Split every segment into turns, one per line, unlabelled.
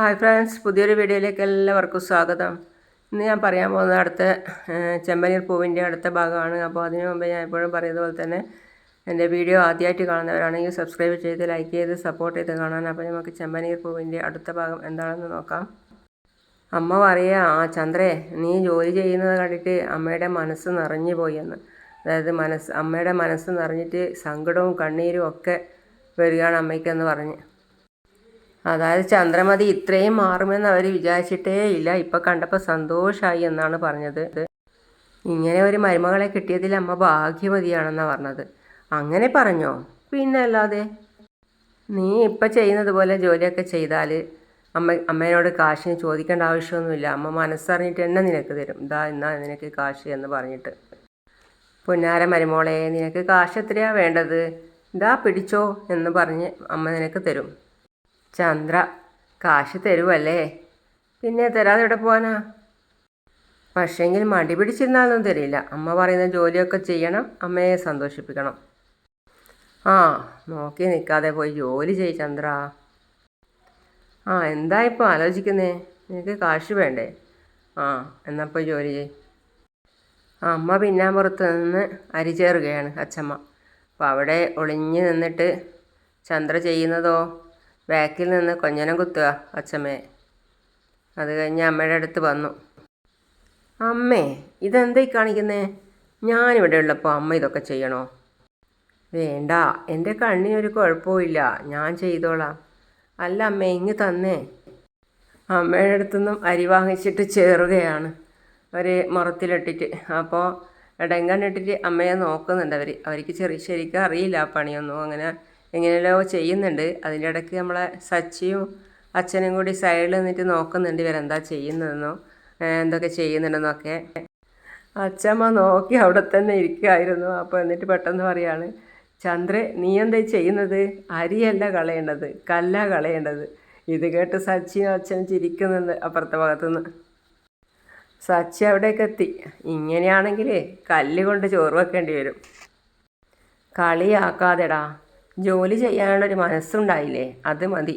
hi friends പുതിയൊരു വീഡിയോയിലേക്ക് എല്ലാവർക്കും സ്വാഗതം ഇന്ന് ഞാൻ പറയാൻ പോകുന്ന അടുത്ത ചെമ്പനീർ പൂവിൻ്റെ അടുത്ത ഭാഗമാണ് അപ്പോൾ അതിനു മുമ്പ് ഞാൻ എപ്പോഴും പറയുന്ന പോലെ തന്നെ എൻ്റെ വീഡിയോ ആദ്യമായിട്ട് കാണുന്നവരാണെങ്കിൽ സബ്സ്ക്രൈബ് ചെയ്ത് ലൈക്ക് ചെയ്ത് സപ്പോർട്ട് ചെയ്ത് കാണാൻ അപ്പോൾ നമുക്ക് ചെമ്പനീർ പൂവിൻ്റെ അടുത്ത ഭാഗം എന്താണെന്ന് നോക്കാം അമ്മ പറയുക ആ ചന്ദ്രേ നീ ജോലി ചെയ്യുന്നത് കണ്ടിട്ട് അമ്മയുടെ മനസ്സ് നിറഞ്ഞു പോയെന്ന് അതായത് മനസ്സ് അമ്മയുടെ മനസ്സ് നിറഞ്ഞിട്ട് സങ്കടവും കണ്ണീരും ഒക്കെ വരികയാണ് അമ്മയ്ക്കെന്ന് പറഞ്ഞ് അതായത് ചന്ദ്രമതി ഇത്രയും മാറുമെന്ന് അവർ വിചാരിച്ചിട്ടേ ഇല്ല ഇപ്പം കണ്ടപ്പോൾ സന്തോഷമായി എന്നാണ് പറഞ്ഞത് ഇങ്ങനെ ഒരു മരുമകളെ കിട്ടിയതിൽ അമ്മ ഭാഗ്യമതിയാണെന്നാണ് പറഞ്ഞത് അങ്ങനെ പറഞ്ഞോ പിന്നെ അല്ലാതെ നീ ഇപ്പം ചെയ്യുന്നത് പോലെ ജോലിയൊക്കെ ചെയ്താൽ അമ്മ അമ്മേനോട് കാശിന് ചോദിക്കേണ്ട ആവശ്യമൊന്നുമില്ല അമ്മ മനസ്സറിഞ്ഞിട്ട് തന്നെ നിനക്ക് തരും ഇതാ എന്നാ നിനക്ക് കാശ് എന്ന് പറഞ്ഞിട്ട് പൊന്നാര മരുമോളെ നിനക്ക് കാശ് എത്രയാണ് വേണ്ടത് ഇതാ പിടിച്ചോ എന്ന് പറഞ്ഞ് അമ്മ നിനക്ക് തരും ചന്ദ്ര കാശ് തരുമല്ലേ പിന്നെ തരാതെ ഇവിടെ പോകാനാ പക്ഷേങ്കിൽ മടി പിടിച്ചിരുന്നാലൊന്നും തരില്ല അമ്മ പറയുന്ന ജോലിയൊക്കെ ചെയ്യണം അമ്മയെ സന്തോഷിപ്പിക്കണം ആ നോക്കി നിൽക്കാതെ പോയി ജോലി ചെയ് ചന്ദ്ര ആ എന്താ ഇപ്പോൾ ആലോചിക്കുന്നേ നിനക്ക് കാശ് വേണ്ടേ ആ എന്നപ്പോൾ ജോലി ചെയ് അമ്മ പിന്നാമ്പുറത്ത് നിന്ന് അരി ചേറുകയാണ് അച്ചമ്മ അപ്പോൾ അവിടെ ഒളിഞ്ഞു നിന്നിട്ട് ചന്ദ്ര ചെയ്യുന്നതോ ബാക്കിൽ നിന്ന് കൊഞ്ഞനം കുത്തുക അച്ഛമ്മയെ അത് കഴിഞ്ഞ് അമ്മയുടെ അടുത്ത് വന്നു അമ്മേ ഇതെന്തായി കാണിക്കുന്നേ ഞാനിവിടെ ഉള്ളപ്പോൾ അമ്മ ഇതൊക്കെ ചെയ്യണോ വേണ്ട എൻ്റെ കണ്ണിനൊരു കുഴപ്പമില്ല ഞാൻ ചെയ്തോളാം അല്ല അമ്മ ഇങ്ങ് തന്നേ അമ്മയുടെ അടുത്തുനിന്നും അരി വാങ്ങിച്ചിട്ട് ചേറുകയാണ് അവർ മുറത്തിലിട്ടിട്ട് അപ്പോൾ ഇടങ്കണ്ണിട്ടിട്ട് അമ്മയെ നോക്കുന്നുണ്ട് അവർ അവർക്ക് ചെറിയ ശരിക്കും അറിയില്ല ആ പണിയൊന്നും അങ്ങനെ എങ്ങനെയല്ലോ ചെയ്യുന്നുണ്ട് അതിൻ്റെ ഇടയ്ക്ക് നമ്മളെ സച്ചിയും അച്ഛനും കൂടി സൈഡിൽ നിന്നിട്ട് നോക്കുന്നുണ്ട് ഇവരെന്താ ചെയ്യുന്നതെന്നോ എന്തൊക്കെ ചെയ്യുന്നുണ്ടെന്നൊക്കെ അച്ഛമ്മ നോക്കി അവിടെ തന്നെ ഇരിക്കുമായിരുന്നു അപ്പോൾ എന്നിട്ട് പെട്ടെന്ന് പറയാണ് ചന്ദ്ര നീ എന്താ ചെയ്യുന്നത് അരിയല്ല കളയേണ്ടത് കല്ല കളയേണ്ടത് ഇത് കേട്ട് സച്ചിയും അച്ഛനും ചിരിക്കുന്നുണ്ട് അപ്പുറത്തെ ഭാഗത്തുനിന്ന് സച്ചി അവിടേക്ക് എത്തി ഇങ്ങനെയാണെങ്കിൽ കല്ല് കൊണ്ട് ചോറ് വെക്കേണ്ടി വരും കളിയാക്കാതെടാ ജോലി ചെയ്യാനുള്ളൊരു മനസ്സുണ്ടായില്ലേ അത് മതി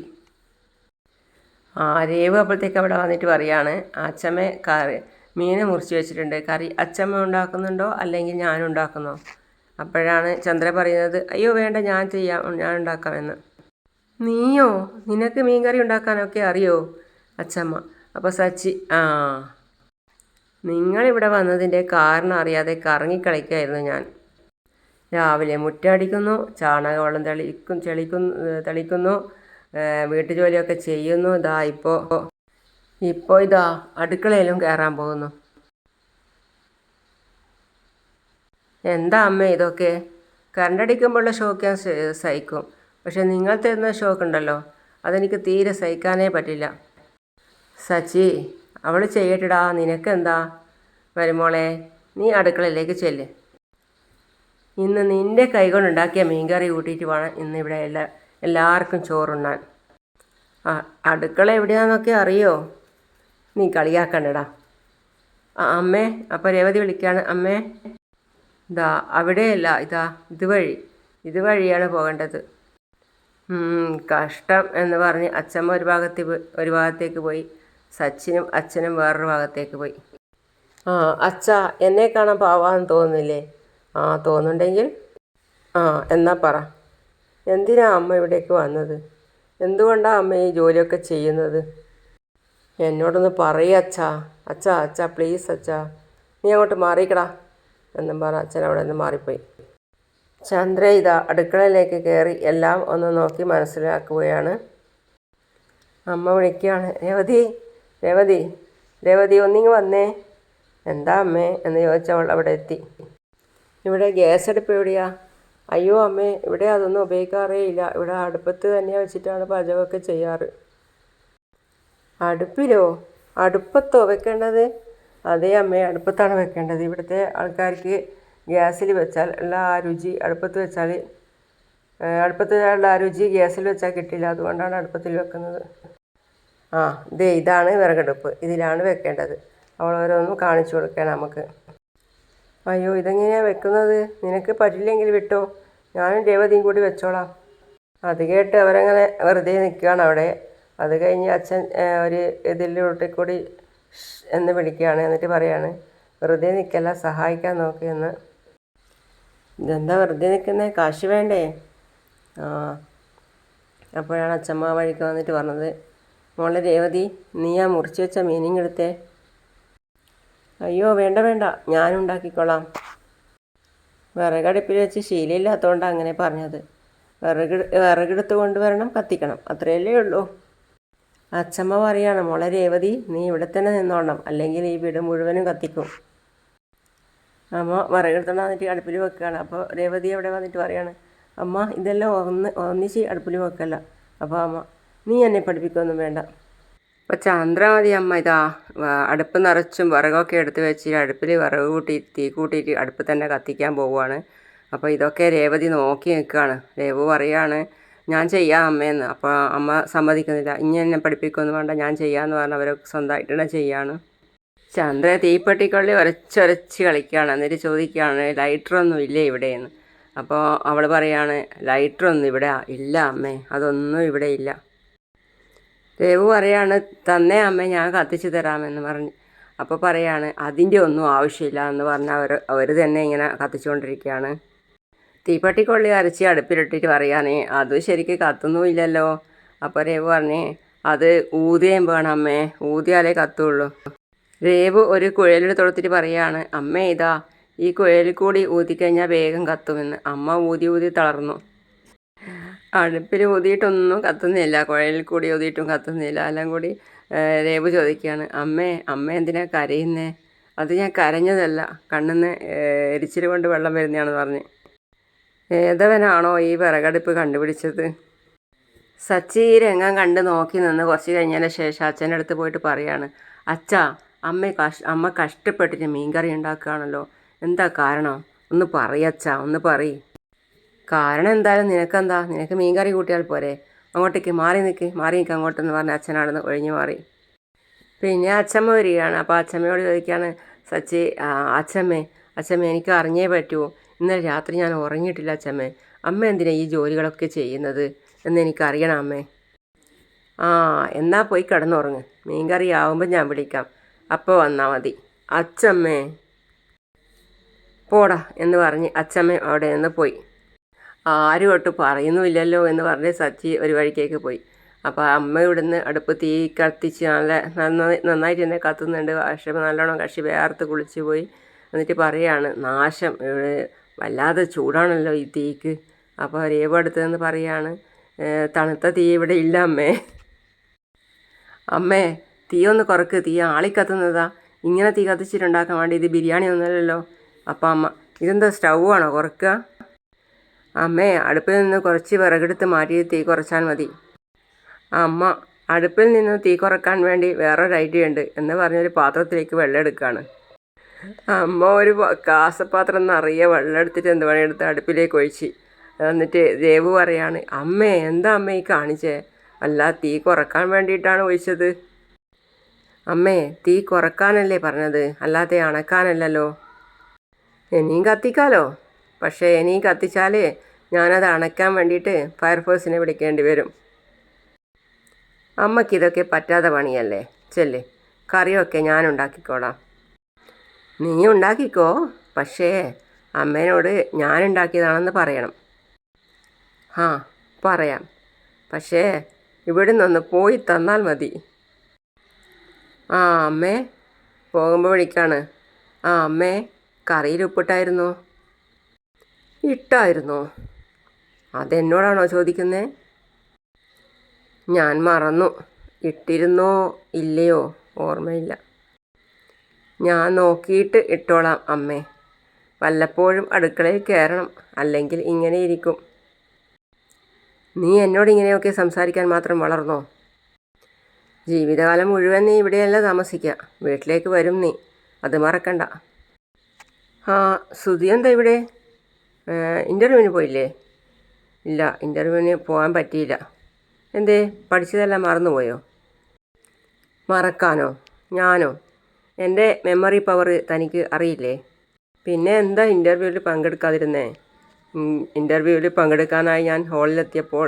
ആരേവ് അപ്പോഴത്തേക്ക് അവിടെ വന്നിട്ട് പറയാണ് അച്ചമ്മ കറി മീന് മുറിച്ച് വെച്ചിട്ടുണ്ട് കറി അച്ചമ്മ ഉണ്ടാക്കുന്നുണ്ടോ അല്ലെങ്കിൽ ഞാൻ ഉണ്ടാക്കുന്നോ അപ്പോഴാണ് ചന്ദ്ര പറയുന്നത് അയ്യോ വേണ്ട ഞാൻ ചെയ്യാം ഞാൻ ഉണ്ടാക്കാമെന്ന് നീയോ നിനക്ക് മീൻ കറി ഉണ്ടാക്കാനൊക്കെ അറിയോ അച്ചമ്മ അപ്പോൾ സച്ചി ആ നിങ്ങളിവിടെ വന്നതിൻ്റെ കാരണം അറിയാതെ കറങ്ങിക്കളിക്കായിരുന്നു ഞാൻ രാവിലെ മുറ്റടിക്കുന്നു ചാണകവെള്ളം തെളിക്കും ചെളിക്കുന്നു തെളിക്കുന്നു വീട്ടു ജോലിയൊക്കെ ചെയ്യുന്നു ഇതാ ഇപ്പോൾ ഇപ്പോൾ ഇതാ അടുക്കളയിലും കയറാൻ പോകുന്നു എന്താ അമ്മ ഇതൊക്കെ കരണ്ടടിക്കുമ്പോഴുള്ള ഷോക്ക് ഞാൻ സഹിക്കും പക്ഷെ നിങ്ങൾ തരുന്ന ഷോക്ക് ഉണ്ടല്ലോ അതെനിക്ക് തീരെ സഹിക്കാനേ പറ്റില്ല സച്ചി അവൾ ചെയ്യട്ടിടാ നിനക്കെന്താ വരുമോളെ നീ അടുക്കളയിലേക്ക് ചെല്ലേ ഇന്ന് നിൻ്റെ കൈകൊണ്ടുണ്ടാക്കിയ മീൻകറി കൂട്ടിയിട്ട് വേണം ഇവിടെ എല്ലാ എല്ലാവർക്കും ചോറുണ്ണാൻ ആ അടുക്കള എവിടെയാണെന്നൊക്കെ അറിയോ നീ കളിയാക്കണ്ടടാ ആ അമ്മേ അപ്പോൾ രേവതി വിളിക്കുകയാണ് അമ്മേ ഇതാ അവിടെയല്ല ഇതാ ഇതുവഴി ഇതുവഴിയാണ് പോകേണ്ടത് കഷ്ടം എന്ന് പറഞ്ഞ് അച്ഛമ്മ ഒരു ഭാഗത്ത് ഒരു ഭാഗത്തേക്ക് പോയി സച്ചിനും അച്ഛനും വേറൊരു ഭാഗത്തേക്ക് പോയി ആ അച്ഛ എന്നെ കാണാൻ പാവാന്ന് തോന്നുന്നില്ലേ ആ തോന്നുന്നുണ്ടെങ്കിൽ ആ എന്നാ പറ എന്തിനാ അമ്മ ഇവിടേക്ക് വന്നത് എന്തുകൊണ്ടാണ് അമ്മ ഈ ജോലിയൊക്കെ ചെയ്യുന്നത് എന്നോടൊന്ന് പറയുക അച്ഛാ അച്ഛാ അച്ഛാ പ്ലീസ് അച്ഛാ നീ അങ്ങോട്ട് മാറിക്കടാ എന്നും പറ അച്ഛൻ അവിടെ നിന്ന് മാറിപ്പോയി ചന്ദ്ര ഇതാ അടുക്കളയിലേക്ക് കയറി എല്ലാം ഒന്ന് നോക്കി മനസ്സിലാക്കുകയാണ് അമ്മ വിളിക്കുകയാണ് രേവതി രേവതി രേവതി ഒന്നിങ്ങ് വന്നേ എന്താ അമ്മേ എന്ന് ചോദിച്ചവൾ അവിടെ എത്തി ഇവിടെ ഗ്യാസ് അടുപ്പ് എവിടെയാണ് അയ്യോ അമ്മേ ഇവിടെ അതൊന്നും ഉപയോഗിക്കാറേ ഇല്ല ഇവിടെ അടുപ്പത്ത് തന്നെയാണ് വെച്ചിട്ടാണ് പാചകമൊക്കെ ചെയ്യാറ് അടുപ്പിലോ അടുപ്പത്തോ വെക്കേണ്ടത് അതേ അമ്മേ അടുപ്പത്താണ് വെക്കേണ്ടത് ഇവിടുത്തെ ആൾക്കാർക്ക് ഗ്യാസിൽ വെച്ചാൽ ഉള്ള ആ രുചി അടുപ്പത്ത് വെച്ചാൽ അടുപ്പത്ത് ഉള്ള ആ രുചി ഗ്യാസിൽ വെച്ചാൽ കിട്ടില്ല അതുകൊണ്ടാണ് അടുപ്പത്തിൽ വെക്കുന്നത് ആ ദേ ഇതാണ് വിറകടുപ്പ് ഇതിലാണ് വെക്കേണ്ടത് അവളോരോന്നും ഓരോന്നും കാണിച്ചു കൊടുക്കണം നമുക്ക് അയ്യോ ഇതെങ്ങനെയാണ് വെക്കുന്നത് നിനക്ക് പറ്റില്ലെങ്കിൽ വിട്ടോ ഞാനും രേവതിയും കൂടി വെച്ചോളാം അത് കേട്ട് അവരങ്ങനെ വെറുതെ നിൽക്കുകയാണ് അവിടെ അത് കഴിഞ്ഞ് അച്ഛൻ ഒരു ഇതിലോട്ട് കൂടി എന്ന് വിളിക്കുകയാണ് എന്നിട്ട് പറയാണ് വെറുതെ നിൽക്കല്ല സഹായിക്കാൻ നോക്കിയെന്ന് ഇതെന്താ വെറുതെ നിൽക്കുന്നത് കാശ് വേണ്ടേ ആ അപ്പോഴാണ് അച്ഛമ്മ വഴിക്ക് വന്നിട്ട് പറഞ്ഞത് മോളെ രേവതി നീ ആ മുറിച്ച് വെച്ച മീനിങ് എടുത്തേ അയ്യോ വേണ്ട വേണ്ട ഞാനുണ്ടാക്കിക്കൊള്ളാം വിറകടുപ്പിൽ വെച്ച് ശീലമില്ലാത്തതുകൊണ്ട് അങ്ങനെ പറഞ്ഞത് വിറക് വിറകെടുത്ത് കൊണ്ടുവരണം കത്തിക്കണം അത്രയല്ലേ ഉള്ളൂ അച്ഛമ്മ പറയണം മോളെ രേവതി നീ ഇവിടെ തന്നെ നിന്നോണം അല്ലെങ്കിൽ ഈ വീട് മുഴുവനും കത്തിക്കും അമ്മ വിറകെടുത്തോണ്ട് വന്നിട്ട് അടുപ്പിൽ വെക്കുകയാണ് അപ്പോൾ രേവതി അവിടെ വന്നിട്ട് പറയാണ് അമ്മ ഇതെല്ലാം ഒന്ന് ഒന്നിച്ച് അടുപ്പിൽ വെക്കല്ല അപ്പോൾ അമ്മ നീ എന്നെ പഠിപ്പിക്കൊന്നും വേണ്ട അപ്പോൾ ചന്ദ്രമതി അമ്മ ഇതാ അടുപ്പ് നിറച്ചും വിറകൊക്കെ എടുത്ത് വെച്ച് അടുപ്പിൽ വിറക് കൂട്ടി തീ കൂട്ടിയിട്ട് അടുപ്പ് തന്നെ കത്തിക്കാൻ പോവുകയാണ് അപ്പോൾ ഇതൊക്കെ രേവതി നോക്കി നിൽക്കുകയാണ് രേവ് പറയാണ് ഞാൻ ചെയ്യാം അമ്മയെന്ന് അപ്പോൾ അമ്മ സമ്മതിക്കുന്നില്ല ഇനി എന്നെ പഠിപ്പിക്കൊന്നും വേണ്ട ഞാൻ ചെയ്യാമെന്ന് പറഞ്ഞ് അവരൊക്കെ സ്വന്തമായിട്ട് തന്നെ ചെയ്യാണ് ചന്ദ്ര തീപ്പെട്ടിക്കൊള്ളി ഒരച്ചൊരച്ച് കളിക്കുകയാണ് എന്നിട്ട് ചോദിക്കുകയാണ് ലൈറ്ററൊന്നും ഇല്ലേ ഇവിടെയെന്ന് അപ്പോൾ അവൾ പറയാണ് ലൈറ്ററൊന്നും ഇവിടെ ഇല്ല അമ്മേ അതൊന്നും ഇവിടെ ഇല്ല ദേവു പറയാണ് തന്നേ അമ്മ ഞാൻ കത്തിച്ചു തരാമെന്ന് പറഞ്ഞ് അപ്പോൾ പറയാണ് അതിൻ്റെ ഒന്നും ആവശ്യമില്ല എന്ന് പറഞ്ഞ് അവർ അവർ തന്നെ ഇങ്ങനെ കത്തിച്ചുകൊണ്ടിരിക്കുകയാണ് കൊള്ളി അരച്ച് അടുപ്പിലിട്ടിട്ട് പറയാനേ അത് ശരിക്ക് കത്തുന്നുമില്ലല്ലോ അപ്പോൾ രേവു പറഞ്ഞേ അത് ഊതിയേം വേണം അമ്മേ ഊതിയാലേ കത്തുള്ളൂ രേവു ഒരു കുഴലിൽ തൊടുത്തിട്ട് പറയാണ് അമ്മേ ഇതാ ഈ കുഴലിൽ കൂടി ഊതിക്കഴിഞ്ഞാൽ വേഗം കത്തുമെന്ന് അമ്മ ഊതി ഊതി തളർന്നു അടുപ്പിൽ ഒതിയിട്ടൊന്നും കത്തുന്നില്ല കുഴലിൽ കൂടി ഒതിയിട്ടും കത്തുന്നില്ല എല്ലാം കൂടി രേവ് ചോദിക്കുകയാണ് അമ്മേ അമ്മ എന്തിനാ കരയുന്നേ അത് ഞാൻ കരഞ്ഞതല്ല കണ്ണെന്ന് എരിച്ചിൽ കൊണ്ട് വെള്ളം വരുന്നതാണെന്ന് പറഞ്ഞ് ഏതവനാണോ ഈ വിറകടുപ്പ് കണ്ടുപിടിച്ചത് സച്ചി ഈ രംഗം കണ്ട് നോക്കി നിന്ന് കുറച്ച് കഴിഞ്ഞതിന് ശേഷം അച്ഛൻ്റെ അടുത്ത് പോയിട്ട് പറയാണ് അച്ഛാ അമ്മ കഷ് അമ്മ കഷ്ടപ്പെട്ടിട്ട് മീൻകറി ഉണ്ടാക്കുകയാണല്ലോ എന്താ കാരണം ഒന്ന് പറയച്ചാ ഒന്ന് പറയ് കാരണം എന്തായാലും നിനക്കെന്താ നിനക്ക് മീൻകറി കൂട്ടിയാൽ പോരെ അങ്ങോട്ടേക്ക് മാറി നിൽക്ക് മാറി നിൽക്കുക അങ്ങോട്ടെന്ന് പറഞ്ഞ അച്ഛൻ അവിടുന്ന് ഒഴിഞ്ഞു മാറി പിന്നെ അച്ഛമ്മ വരികയാണ് അപ്പോൾ അച്ഛമ്മയോട് ചോദിക്കുകയാണ് സച്ചി അച്ഛമ്മേ അച്ഛമ്മ എനിക്ക് അറിഞ്ഞേ പറ്റുമോ ഇന്നലെ രാത്രി ഞാൻ ഉറങ്ങിയിട്ടില്ല അച്ഛമ്മേ അമ്മ എന്തിനാ ഈ ജോലികളൊക്കെ ചെയ്യുന്നത് എന്ന് എനിക്കറിയണം അമ്മേ ആ എന്നാൽ പോയി കിടന്നുറങ്ങ് മീൻകറി ആവുമ്പോൾ ഞാൻ വിളിക്കാം അപ്പോൾ വന്നാൽ മതി അച്ഛമ്മേ പോടാ എന്ന് പറഞ്ഞ് അച്ഛമ്മ അവിടെ നിന്ന് പോയി ഒട്ട് പറയുന്നുമില്ലല്ലോ എന്ന് പറഞ്ഞ് സച്ചി ഒരു വഴിക്കേക്ക് പോയി അപ്പോൾ അമ്മ ഇവിടുന്ന് അടുപ്പ് തീ കത്തിച്ച് നല്ല നന്നായി നന്നായിട്ട് തന്നെ കത്തുന്നുണ്ട് പക്ഷേ നല്ലോണം കക്ഷി വേർത്ത് കുളിച്ച് പോയി എന്നിട്ട് പറയാണ് നാശം ഇവിടെ വല്ലാതെ ചൂടാണല്ലോ ഈ തീക്ക് അപ്പോൾ രേവ് അടുത്തതെന്ന് പറയാണ് തണുത്ത തീ ഇവിടെ ഇല്ല അമ്മേ അമ്മേ തീ ഒന്ന് കുറക്ക് തീ ആളിക്കത്തുന്നതാ ഇങ്ങനെ തീ കത്തിച്ചിട്ടുണ്ടാക്കാൻ വേണ്ടി ഇത് ബിരിയാണി ഒന്നുമല്ലല്ലോ അപ്പം അമ്മ ഇതെന്താ സ്റ്റൗ ആണോ കുറക്കുക അമ്മേ അടുപ്പിൽ നിന്ന് കുറച്ച് വിറകെടുത്ത് മാറ്റി തീ കുറച്ചാൽ മതി അമ്മ അടുപ്പിൽ നിന്ന് തീ കുറക്കാൻ വേണ്ടി വേറൊരു ഐഡിയ ഉണ്ട് എന്ന് പറഞ്ഞൊരു പാത്രത്തിലേക്ക് വെള്ളം എടുക്കുകയാണ് അമ്മ ഒരു കാസപാത്രം എന്നറിയ വെള്ളം എടുത്തിട്ട് എന്ത് പണിയെടുത്ത് അടുപ്പിലേക്ക് ഒഴിച്ച് എന്നിട്ട് ദേവ് പറയാണ് അമ്മേ എന്താ അമ്മ ഈ കാണിച്ചേ അല്ല തീ കുറക്കാൻ വേണ്ടിയിട്ടാണ് ഒഴിച്ചത് അമ്മേ തീ കുറക്കാനല്ലേ പറഞ്ഞത് അല്ലാതെ അണക്കാനല്ലല്ലോ ഇനിയും കത്തിക്കാലോ പക്ഷേ ഇനി കത്തിച്ചാൽ ഞാനത് അണയ്ക്കാൻ വേണ്ടിയിട്ട് ഫയർഫോഴ്സിനെ വിളിക്കേണ്ടി വരും ഇതൊക്കെ പറ്റാത്ത പണിയല്ലേ ചെല്ലേ കറിയൊക്കെ ഞാൻ ഉണ്ടാക്കിക്കോളാം നീ ഉണ്ടാക്കിക്കോ പക്ഷേ അമ്മേനോട് ഞാൻ ഉണ്ടാക്കിയതാണെന്ന് പറയണം ആ പറയാം പക്ഷേ ഇവിടെ നിന്ന് പോയി തന്നാൽ മതി ആ അമ്മേ പോകുമ്പോഴേക്കാണ് ആ അമ്മേ കറിയിൽ ഇട്ടായിരുന്നോ അതെന്നോടാണോ ചോദിക്കുന്നേ ഞാൻ മറന്നു ഇട്ടിരുന്നോ ഇല്ലയോ ഓർമ്മയില്ല ഞാൻ നോക്കിയിട്ട് ഇട്ടോളാം അമ്മേ വല്ലപ്പോഴും അടുക്കളയിൽ കയറണം അല്ലെങ്കിൽ ഇങ്ങനെ ഇരിക്കും നീ എന്നോട് ഇങ്ങനെയൊക്കെ സംസാരിക്കാൻ മാത്രം വളർന്നോ ജീവിതകാലം മുഴുവൻ നീ ഇവിടെയല്ല താമസിക്കുക വീട്ടിലേക്ക് വരും നീ അത് മറക്കണ്ട ആ സുതിയെന്താ ഇവിടെ ഇൻ്റർവ്യൂവിന് പോയില്ലേ ഇല്ല ഇൻ്റർവ്യൂവിന് പോകാൻ പറ്റിയില്ല എന്തേ പഠിച്ചതെല്ലാം മറന്നുപോയോ മറക്കാനോ ഞാനോ എൻ്റെ മെമ്മറി പവർ തനിക്ക് അറിയില്ലേ പിന്നെ എന്താ ഇൻ്റർവ്യൂവിൽ പങ്കെടുക്കാതിരുന്നേ ഇൻ്റർവ്യൂവിൽ പങ്കെടുക്കാനായി ഞാൻ ഹാളിലെത്തിയപ്പോൾ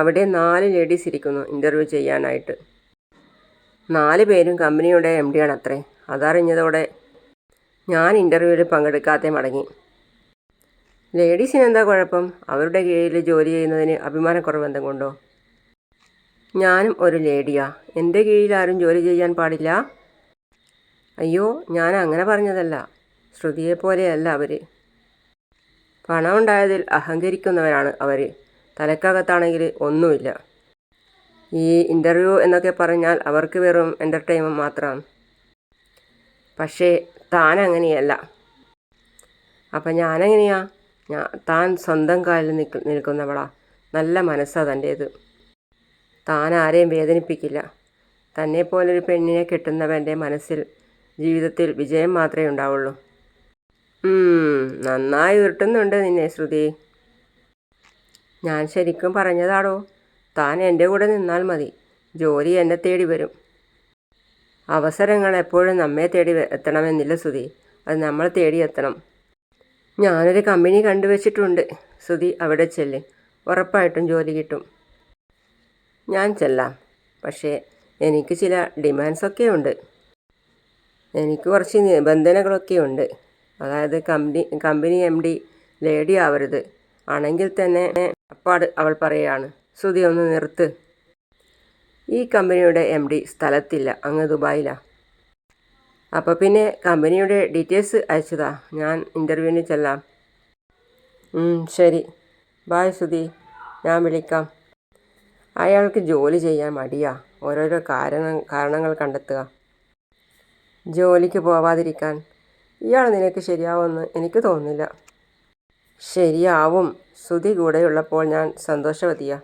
അവിടെ നാല് ലേഡീസ് ഇരിക്കുന്നു ഇൻ്റർവ്യൂ ചെയ്യാനായിട്ട് നാല് പേരും കമ്പനിയുടെ എം ഡിയാണ് അത്രേ അതറിഞ്ഞതോടെ ഞാൻ ഇൻ്റർവ്യൂവിൽ പങ്കെടുക്കാതെ മടങ്ങി ലേഡീസിന് എന്താ കുഴപ്പം അവരുടെ കീഴിൽ ജോലി ചെയ്യുന്നതിന് അഭിമാനക്കുറവ് എന്തെങ്കിലും കൊണ്ടോ ഞാനും ഒരു ലേഡിയാ എൻ്റെ കീഴിൽ ആരും ജോലി ചെയ്യാൻ പാടില്ല അയ്യോ ഞാൻ അങ്ങനെ പറഞ്ഞതല്ല ശ്രുതിയെപ്പോലെയല്ല അവർ പണമുണ്ടായതിൽ അഹങ്കരിക്കുന്നവരാണ് അവർ തലക്കകത്താണെങ്കിൽ ഒന്നുമില്ല ഈ ഇൻ്റർവ്യൂ എന്നൊക്കെ പറഞ്ഞാൽ അവർക്ക് വെറും എൻ്റർടൈൻമെൻ്റ് മാത്രമാണ് പക്ഷേ താൻ അങ്ങനെയല്ല അപ്പം ഞാനെങ്ങനെയാണ് ഞാൻ താൻ സ്വന്തം കാലിൽ നിൽക്ക നിൽക്കുന്നവളാ നല്ല മനസ്സാണ് തൻ്റേത് താൻ ആരെയും വേദനിപ്പിക്കില്ല തന്നെപ്പോലൊരു പെണ്ണിനെ കിട്ടുന്നവൻ്റെ മനസ്സിൽ ജീവിതത്തിൽ വിജയം മാത്രമേ ഉണ്ടാവുള്ളൂ നന്നായി ഉരുട്ടുന്നുണ്ട് നിന്നെ ശ്രുതി ഞാൻ ശരിക്കും പറഞ്ഞതാടോ താൻ എൻ്റെ കൂടെ നിന്നാൽ മതി ജോലി എന്നെ തേടി വരും അവസരങ്ങൾ എപ്പോഴും നമ്മെ തേടി എത്തണമെന്നില്ല ശ്രുതി അത് നമ്മൾ തേടിയെത്തണം ഞാനൊരു കമ്പനി കണ്ടുവച്ചിട്ടുണ്ട് സുധി അവിടെ ചെല്ല് ഉറപ്പായിട്ടും ജോലി കിട്ടും ഞാൻ ചെല്ലാം പക്ഷേ എനിക്ക് ചില ഡിമാൻഡ്സൊക്കെ ഉണ്ട് എനിക്ക് കുറച്ച് നിബന്ധനകളൊക്കെ ഉണ്ട് അതായത് company company M D lady ആവരുത് ആണെങ്കിൽ തന്നെ അപ്പാട് അവൾ പറയുകയാണ് സുധി ഒന്ന് നിർത്ത് ഈ കമ്പനിയുടെ എം ഡി സ്ഥലത്തില്ല അങ്ങ് ദുബായിലാണ് അപ്പോൾ പിന്നെ കമ്പനിയുടെ ഡീറ്റെയിൽസ് അയച്ചതാ ഞാൻ ഇൻ്റർവ്യൂവിന് ചെല്ലാം ശരി ബായ് സുധി ഞാൻ വിളിക്കാം അയാൾക്ക് ജോലി ചെയ്യാൻ മടിയാ ഓരോരോ കാരണ കാരണങ്ങൾ കണ്ടെത്തുക ജോലിക്ക് പോവാതിരിക്കാൻ ഇയാൾ നിനക്ക് ശരിയാവുമെന്ന് എനിക്ക് തോന്നുന്നില്ല ശരിയാവും സുധി കൂടെയുള്ളപ്പോൾ ഞാൻ സന്തോഷവതിയാ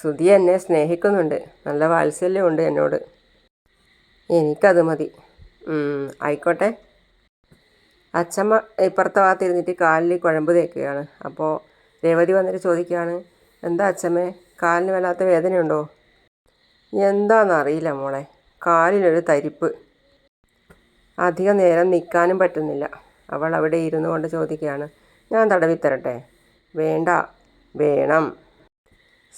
സുധി എന്നെ സ്നേഹിക്കുന്നുണ്ട് നല്ല വാത്സല്യമുണ്ട് എന്നോട് എനിക്കത് മതി ആയിക്കോട്ടെ അച്ഛമ്മ ഇപ്പുറത്തെ ഭാഗത്തിരുന്നിട്ട് കാലിൽ കുഴമ്പ് തേക്കുകയാണ് അപ്പോൾ രേവതി വന്നിട്ട് ചോദിക്കുകയാണ് എന്താ അച്ഛമ്മേ കാലിന് വല്ലാത്ത വേദനയുണ്ടോ എന്താണെന്നറിയില്ല മോളെ കാലിലൊരു തരിപ്പ് അധിക നേരം നിൽക്കാനും പറ്റുന്നില്ല അവൾ അവിടെ ഇരുന്നു കൊണ്ട് ചോദിക്കുകയാണ് ഞാൻ തടവിത്തരട്ടെ തരട്ടെ വേണ്ട വേണം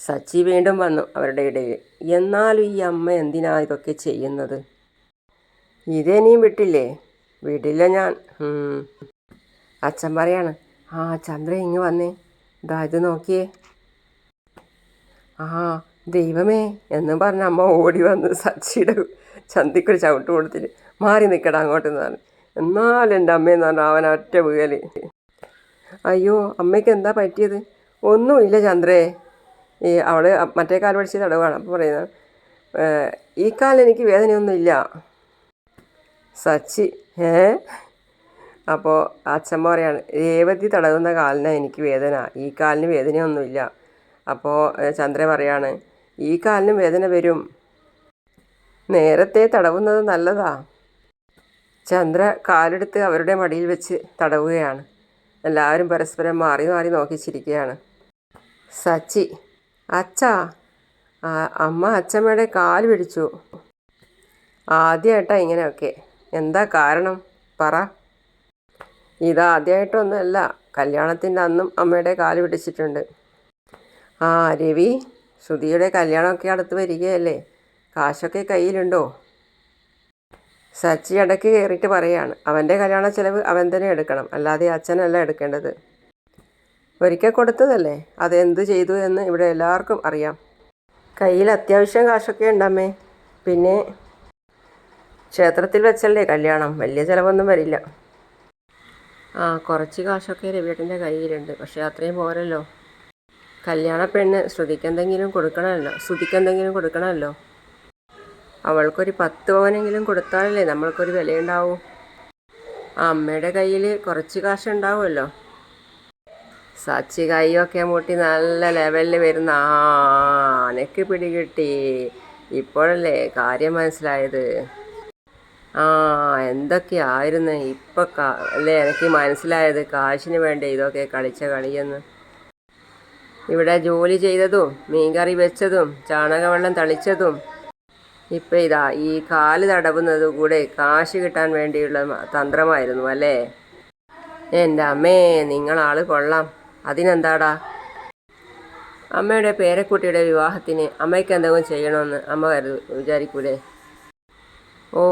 സച്ചി വീണ്ടും വന്നു അവരുടെ ഇടയിൽ എന്നാലും ഈ അമ്മ എന്തിനാ ഇതൊക്കെ ചെയ്യുന്നത് നീ വിട്ടില്ലേ വിടില്ല ഞാൻ അച്ഛൻ പറയാണ് ആ ചന്ദ്ര ഇങ്ങ് വന്നേ ഇതാ ഇത് നോക്കിയേ ആ ദൈവമേ എന്ന് പറഞ്ഞ അമ്മ ഓടി വന്ന് സച്ചിയുടെ ചന്തിക്കൊരു ചവിട്ട് കൊടുത്തിട്ട് മാറി നിൽക്കട എന്ന് പറഞ്ഞു എന്നാലും എൻ്റെ അമ്മയെന്ന് പറഞ്ഞാൽ അവൻ ഒറ്റ വീകല് അയ്യോ അമ്മയ്ക്ക് എന്താ പറ്റിയത് ഒന്നുമില്ല ചന്ദ്രേ ഈ അവൾ മറ്റേ കാൽ പഠിച്ച് തടവാണ് അപ്പോൾ പറയുന്നത് ഈ കാലം എനിക്ക് വേദനയൊന്നുമില്ല സച്ചി ഏ അപ്പോൾ അച്ഛൻ പറയാണ് രേവതി തടകുന്ന കാലിന് എനിക്ക് വേദന ഈ കാലിന് വേദനയൊന്നുമില്ല അപ്പോൾ ചന്ദ്രൻ പറയാണ് ഈ കാലിന് വേദന വരും നേരത്തെ തടവുന്നത് നല്ലതാ ചന്ദ്ര കാലെടുത്ത് അവരുടെ മടിയിൽ വെച്ച് തടവുകയാണ് എല്ലാവരും പരസ്പരം മാറി മാറി നോക്കിച്ചിരിക്കുകയാണ് സച്ചി അച്ഛാ അമ്മ അച്ഛമ്മയുടെ കാല് പിടിച്ചു ആദ്യമായിട്ടാണ് ഇങ്ങനെയൊക്കെ എന്താ കാരണം പറ ഇതാദ്യമായിട്ടൊന്നുമല്ല കല്യാണത്തിൻ്റെ അന്നും അമ്മയുടെ കാല് പിടിച്ചിട്ടുണ്ട് ആ രവി ശ്രുതിയുടെ കല്യാണമൊക്കെ അടുത്ത് വരികയല്ലേ കാശൊക്കെ കയ്യിലുണ്ടോ സച്ചി ഇടയ്ക്ക് കയറിയിട്ട് പറയാണ് അവൻ്റെ കല്യാണ ചെലവ് അവൻ തന്നെ എടുക്കണം അല്ലാതെ അച്ഛനല്ല എടുക്കേണ്ടത് ഒരിക്കൽ കൊടുത്തതല്ലേ അതെന്ത് ചെയ്തു എന്ന് ഇവിടെ എല്ലാവർക്കും അറിയാം കയ്യിൽ അത്യാവശ്യം കാശൊക്കെ ഉണ്ടമ്മേ പിന്നെ ക്ഷേത്രത്തിൽ വെച്ചല്ലേ കല്യാണം വലിയ ചിലവൊന്നും വരില്ല ആ കുറച്ച് കാശൊക്കെ രവിയേട്ടൻ്റെ കയ്യിലുണ്ട് പക്ഷേ അത്രയും പോരല്ലോ കല്യാണ പെണ്ണ് ശ്രുതിക്കെന്തെങ്കിലും കൊടുക്കണമല്ലോ ശ്രുതിക്കെന്തെങ്കിലും കൊടുക്കണമല്ലോ അവൾക്കൊരു പത്ത് പവനെങ്കിലും കൊടുത്താലല്ലേ നമ്മൾക്കൊരു വിലയുണ്ടാവൂ ആ അമ്മയുടെ കയ്യിൽ കുറച്ച് കാശുണ്ടാവുമല്ലോ സച്ചി കൈയൊക്കെ മൂട്ടി നല്ല ലെവലിൽ വരുന്ന ആനക്ക് പിടികിട്ടി ഇപ്പോഴല്ലേ കാര്യം മനസ്സിലായത് ആ എന്തൊക്കെയായിരുന്നു ഇപ്പൊ കാ അല്ലേ എനിക്ക് മനസ്സിലായത് കാശിന് വേണ്ടി ഇതൊക്കെ കളിച്ച കളിയെന്ന് ഇവിടെ ജോലി ചെയ്തതും മീൻകറി വെച്ചതും ചാണകവെള്ളം തളിച്ചതും ഇപ്പൊ ഇതാ ഈ കാല് തടവുന്നത് കൂടെ കാശ് കിട്ടാൻ വേണ്ടിയുള്ള തന്ത്രമായിരുന്നു അല്ലേ എൻ്റെ അമ്മേ ആള് കൊള്ളാം അതിനെന്താടാ അമ്മയുടെ പേരക്കുട്ടിയുടെ വിവാഹത്തിന് അമ്മയ്ക്ക് എന്തെങ്കിലും ചെയ്യണമെന്ന് അമ്മ കരുതു വിചാരിക്കൂലേ ഓ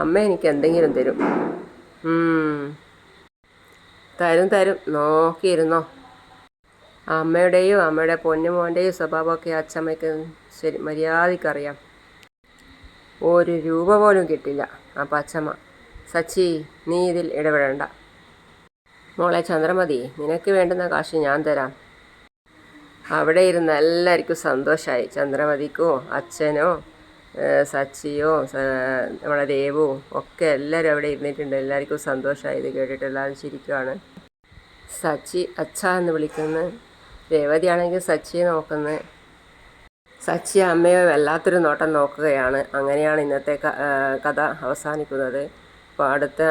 അമ്മ എനിക്ക് എന്തെങ്കിലും തരും തരും തരും നോക്കിയിരുന്നോ അമ്മയുടെയും അമ്മയുടെ പൊന്നുമോൻ്റെയും സ്വഭാവമൊക്കെ അച്ഛമ്മയ്ക്ക് ശരി മര്യാദക്കറിയാം ഒരു രൂപ പോലും കിട്ടില്ല അപ്പം അച്ഛമ്മ സച്ചി നീ ഇതിൽ ഇടപെടേണ്ട മോളെ ചന്ദ്രമതി നിനക്ക് വേണ്ടുന്ന കാശ് ഞാൻ തരാം അവിടെ ഇരുന്ന് എല്ലാവർക്കും സന്തോഷമായി ചന്ദ്രമതിക്കോ അച്ഛനോ സച്ചിയോ നമ്മുടെ ദേവോ ഒക്കെ എല്ലാവരും അവിടെ ഇരുന്നിട്ടുണ്ട് എല്ലാവർക്കും സന്തോഷമായി ഇത് കേട്ടിട്ട് എല്ലാവരും ചിരിക്കുവാണ് സച്ചി അച്ഛ എന്ന് വിളിക്കുന്നത് രേവതിയാണെങ്കിൽ സച്ചിയെ നോക്കുന്നത് സച്ചി അമ്മയെ വല്ലാത്തൊരു നോട്ടം നോക്കുകയാണ് അങ്ങനെയാണ് ഇന്നത്തെ കഥ അവസാനിക്കുന്നത് അപ്പോൾ അടുത്ത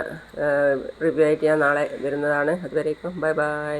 റിവ്യൂ ആയിട്ട് ഞാൻ നാളെ വരുന്നതാണ് അതുവരേക്കും ബൈ ബൈ